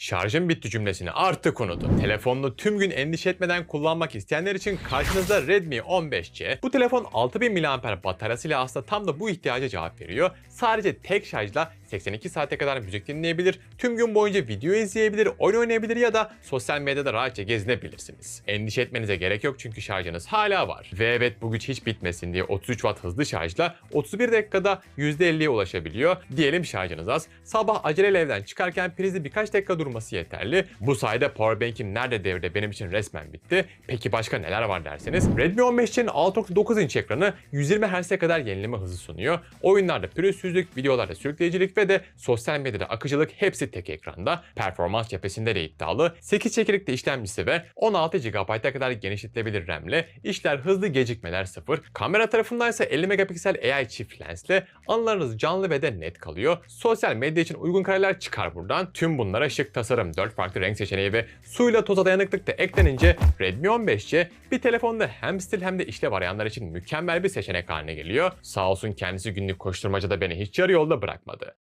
Şarjım bitti cümlesini artık unutun. Telefonunu tüm gün endişe etmeden kullanmak isteyenler için karşınızda Redmi 15C. Bu telefon 6000 mAh bataryasıyla aslında tam da bu ihtiyaca cevap veriyor. Sadece tek şarjla 82 saate kadar müzik dinleyebilir, tüm gün boyunca video izleyebilir, oyun oynayabilir ya da sosyal medyada rahatça gezinebilirsiniz. Endişe etmenize gerek yok çünkü şarjınız hala var. Ve evet bu güç hiç bitmesin diye 33 Watt hızlı şarjla 31 dakikada %50'ye ulaşabiliyor. Diyelim şarjınız az. Sabah aceleyle evden çıkarken prizde birkaç dakika durması yeterli. Bu sayede powerbank'im nerede devrede benim için resmen bitti. Peki başka neler var derseniz? Redmi 15'in 6.9 inç ekranı 120 Hz'e kadar yenileme hızı sunuyor. Oyunlarda pürüzsüzlük, videolarda sürükleyicilik ve de sosyal medyada akıcılık hepsi tek ekranda. Performans cephesinde de iddialı. 8 çekirdekli işlemcisi ve 16 GB'a kadar genişletilebilir RAM'le işler hızlı gecikmeler sıfır. Kamera tarafından ise 50 megapiksel AI çift lensle anılarınız canlı ve de net kalıyor. Sosyal medya için uygun kareler çıkar buradan. Tüm bunlara şık tasarım, 4 farklı renk seçeneği ve suyla toza dayanıklık da eklenince Redmi 15C bir telefonda hem stil hem de işlev arayanlar için mükemmel bir seçenek haline geliyor. Sağ olsun kendisi günlük koşturmacada beni hiç yarı yolda bırakmadı.